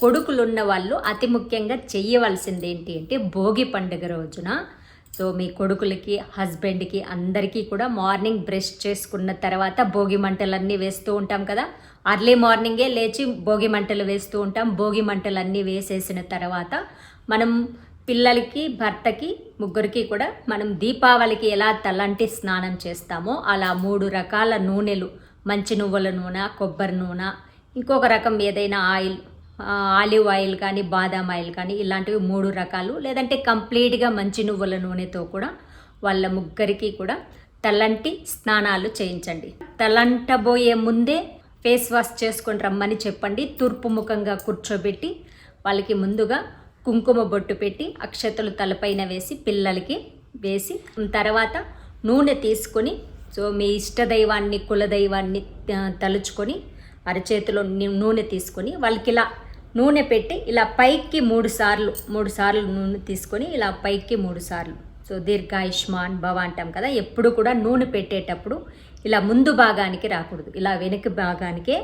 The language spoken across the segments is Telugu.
కొడుకులున్న వాళ్ళు అతి ముఖ్యంగా చేయవలసింది ఏంటి అంటే భోగి పండుగ రోజున. సో మీ కొడుకులకి హస్బెండ్కి అందరికీ కూడా మార్నింగ్ బ్రష్ చేసుకున్న తర్వాత భోగి మంటలన్నీ వేస్తూ ఉంటాం కదా. అర్లీ మార్నింగే లేచి భోగి మంటలు వేస్తూ ఉంటాం. భోగి మంటలన్నీ వేసేసిన తర్వాత మనం పిల్లలకి భర్తకి ముగ్గురికి కూడా మనం దీపావళికి ఎలా తలంటి స్నానం చేస్తామో అలా మూడు రకాల నూనెలు. మంచి నువ్వుల నూనె కొబ్బరి నూనె ఇంకొక రకం ఏదైనా ఆయిల్ ఆలివ్ ఆయిల్ కానీ బాదాం ఆయిల్ కానీ ఇలాంటివి మూడు రకాలు. లేదంటే కంప్లీట్గా మంచి నువ్వుల నూనెతో కూడా వాళ్ళ ముగ్గురికి కూడా తలంటి స్నానాలు చేయించండి. తలంటబోయే ముందే ఫేస్ వాష్ చేసుకొని రమ్మని చెప్పండి. తూర్పు ముఖంగా కూర్చోబెట్టి వాళ్ళకి ముందుగా కుంకుమ బొట్టు పెట్టి అక్షతలు తలపైన వేసి పిల్లలకి వేసి తర్వాత నూనె తీసుకొని సో మీ ఇష్టదైవాన్ని కులదైవాన్ని తలుచుకొని అరచేతిలో నూనె తీసుకొని వాళ్ళకి ఇలా నూనె పెట్టి ఇలా పైకి మూడు సార్లు మూడు సార్లు నూనె తీసుకొని ఇలా పైకి మూడు సార్లు. సో దీర్ఘాయుష్మాన్ భవ అంటాం కదా ఎప్పుడు కూడా నూనె పెట్టేటప్పుడు ఇలా ముందు భాగానికి రాకూడదు. ఇలా వెనుక భాగానికే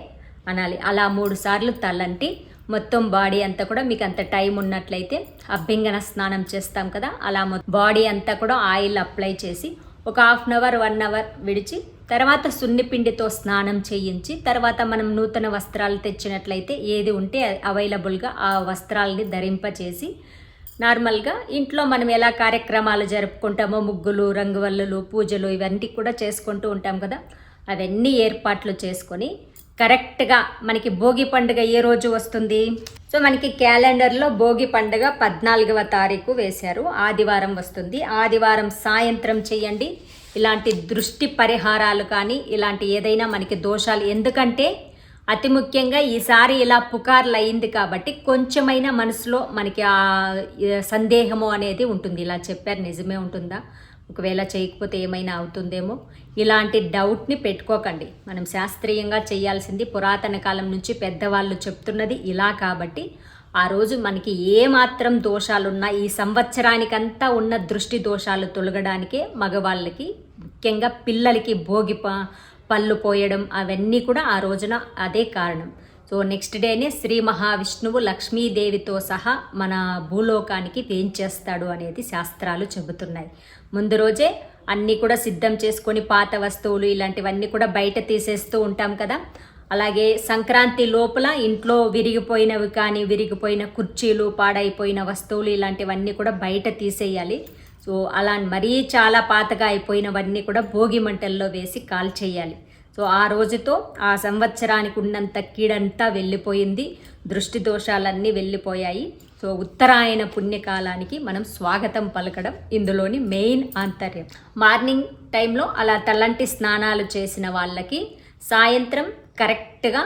అనాలి. అలా మూడు సార్లు తలంటి మొత్తం బాడీ అంతా కూడా మీకు అంత టైం ఉన్నట్లయితే అభ్యంగన స్నానం చేస్తాం కదా అలా బాడీ అంతా కూడా ఆయిల్ అప్లై చేసి ఒక half an hour one hour విడిచి తర్వాత సున్నిపిండితో స్నానం చేయించి తర్వాత మనం నూతన వస్త్రాలు తెచ్చినట్లయితే ఏది ఉంటే అవైలబుల్గా ఆ వస్త్రాలని ధరింపచేసి నార్మల్గా ఇంట్లో మనం ఎలా కార్యక్రమాలు జరుపుకుంటామో ముగ్గులు రంగువల్లులు పూజలు ఇవన్నీ కూడా చేసుకుంటూ ఉంటాం కదా. అవన్నీ ఏర్పాట్లు చేసుకొని కరెక్ట్గా మనకి భోగి పండుగ ఏ రోజు వస్తుంది? సో మనకి క్యాలెండర్లో భోగి పండుగ పద్నాలుగవ తారీఖు వేశారు. ఆదివారం వస్తుంది. ఆదివారం సాయంత్రం చేయండి. ఇలాంటి దృష్టి పరిహారాలు కానీ ఇలాంటి ఏదైనా మనకి దోషాలు ఎందుకంటే అతి ముఖ్యంగా ఈసారి ఇలా పుకార్లు అయింది కాబట్టి కొంచెమైనా మనసులో మనకి ఆ సందేహము అనేది ఉంటుంది. ఇలా చెప్పారు నిజమే ఉంటుందా? ఒకవేళ చేయకపోతే ఏమైనా అవుతుందేమో? ఇలాంటి డౌట్ని పెట్టుకోకండి. మనం శాస్త్రీయంగా చేయాల్సింది పురాతన కాలం నుంచి పెద్దవాళ్ళు చెప్తున్నది ఇలా కాబట్టి ఆ రోజు మనకి ఏ మాత్రం దోషాలున్నా ఈ సంవత్సరానికంతా ఉన్న దృష్టి దోషాలు తొలగడానికే మగవాళ్ళకి ముఖ్యంగా పిల్లలకి భోగి ప పళ్ళు పోయడం అవన్నీ కూడా ఆ రోజున అదే కారణం. సో నెక్స్ట్ డేనే శ్రీ మహావిష్ణువు లక్ష్మీదేవితో సహా మన భూలోకానికి వేయించేస్తాడు అనేది శాస్త్రాలు చెబుతున్నాయి. ముందు రోజే అన్నీ కూడా సిద్ధం చేసుకొని పాత వస్తువులు ఇలాంటివన్నీ కూడా బయట తీసేస్తూ ఉంటాం కదా. అలాగే సంక్రాంతి లోపల ఇంట్లో విరిగిపోయినవి కానీ విరిగిపోయిన కుర్చీలు పాడైపోయిన వస్తువులు ఇలాంటివన్నీ కూడా బయట తీసేయాలి. సో అలా మరీ చాలా పాతగా అయిపోయినవన్నీ కూడా భోగి మంటల్లో వేసి కాల్ చేయాలి సో ఆ రోజుతో ఆ సంవత్సరానికి ఉన్నంత కీడంతా వెళ్ళిపోయింది. దృష్టి దోషాలన్నీ వెళ్ళిపోయాయి. సో ఉత్తరాయణ పుణ్యకాలానికి మనం స్వాగతం పలకడం ఇందులోని మెయిన్ ఆంతర్యం. మార్నింగ్ టైంలో అలా తలంటి స్నానాలు చేసిన వాళ్ళకి సాయంత్రం కరెక్ట్గా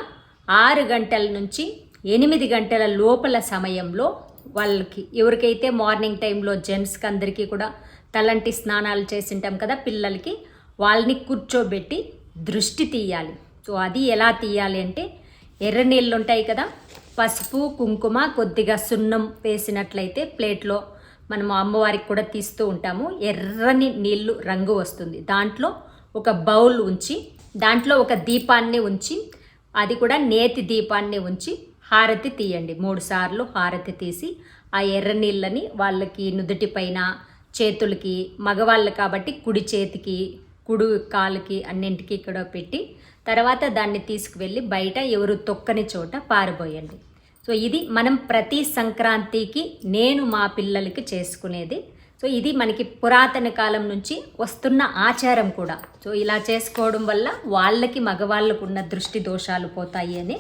ఆరు గంటల నుంచి ఎనిమిది గంటల లోపల సమయంలో వాళ్ళకి ఎవరికైతే మార్నింగ్ టైంలో జెంట్స్కి అందరికీ కూడా తలంటి స్నానాలు చేసింటాం కదా పిల్లలకి వాళ్ళని కూర్చోబెట్టి దృష్టి తీయాలి. సో అది ఎలా తీయాలి అంటే ఎర్ర నీళ్ళు ఉంటాయి కదా పసుపు కుంకుమ కొద్దిగా సున్నం వేసినట్లయితే ప్లేట్లో మనము అమ్మవారికి కూడా తీస్తూ ఉంటాము. ఎర్రని నీళ్ళు రంగు వస్తుంది. దాంట్లో ఒక బౌల్ ఉంచి దాంట్లో ఒక దీపాన్ని ఉంచి అది కూడా నేతి దీపాన్ని ఉంచి హారతి తీయండి. మూడు సార్లు హారతి తీసి ఆ ఎర్ర నీళ్ళని వాళ్ళకి నుదుటి పైన చేతులకి మగవాళ్ళు కాబట్టి కుడి చేతికి కుడు కాలుకి అన్నింటికి ఇక్కడ పెట్టి తర్వాత దాన్ని తీసుకువెళ్ళి బయట ఎవరు తొక్కని చోట పారబోయండి. సో ఇది మనం ప్రతి సంక్రాంతికి నేను మా పిల్లలకి చేసుకునేది. సో ఇది మనకి పురాతన కాలం నుంచి వస్తున్న ఆచారం కూడా. సో ఇలా చేసుకోవడం వల్ల వాళ్ళకి మగవాళ్ళకు ఉన్న దృష్టి దోషాలు పోతాయి అని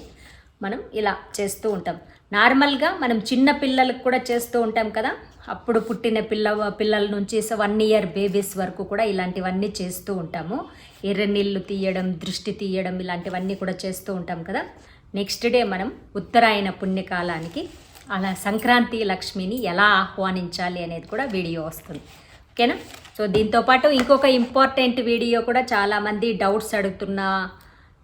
మనం ఇలా చేస్తూ ఉంటాం. నార్మల్గా మనం చిన్న పిల్లలకు కూడా చేస్తూ ఉంటాం కదా. అప్పుడు పుట్టిన పిల్ల పిల్లల నుంచి వన్ ఇయర్ బేబీస్ వరకు కూడా ఇలాంటివన్నీ చేస్తూ ఉంటాము. ఎర్ర నీళ్ళు తీయడం దృష్టి తీయడం ఇలాంటివన్నీ కూడా చేస్తూ ఉంటాం కదా. నెక్స్ట్ డే మనం ఉత్తరాయణ పుణ్యకాలానికి అలా సంక్రాంతి లక్ష్మిని ఎలా ఆహ్వానించాలి అనేది కూడా వీడియో వస్తుంది. ఓకేనా? సో దీంతోపాటు ఇంకొక ఇంపార్టెంట్ వీడియో కూడా చాలామంది డౌట్స్ అడుగుతున్న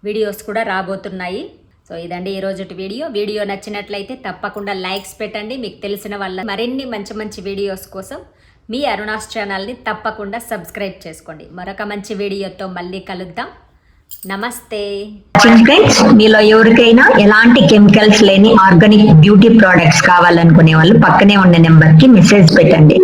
వీడియోస్ కూడా రాబోతున్నాయి. సో ఇదండి ఈ రోజుటి వీడియో. వీడియో నచ్చినట్లయితే తప్పకుండా లైక్స్ పెట్టండి. మీకు తెలిసిన వాళ్ళ మరిన్ని మంచి మంచి వీడియోస్ కోసం మీ అరుణాస్ ఛానల్ని తప్పకుండా సబ్స్క్రైబ్ చేసుకోండి. మరొక మంచి వీడియోతో మళ్ళీ కలుద్దాం. నమస్తే. ఫ్రెండ్స్ మీలో ఎవరికైనా ఎలాంటి కెమికల్స్ లేని ఆర్గానిక్ బ్యూటీ ప్రొడక్ట్స్ కావాలనుకునే వాళ్ళు పక్కనే ఉన్న నెంబర్కి మెసేజ్ పెట్టండి.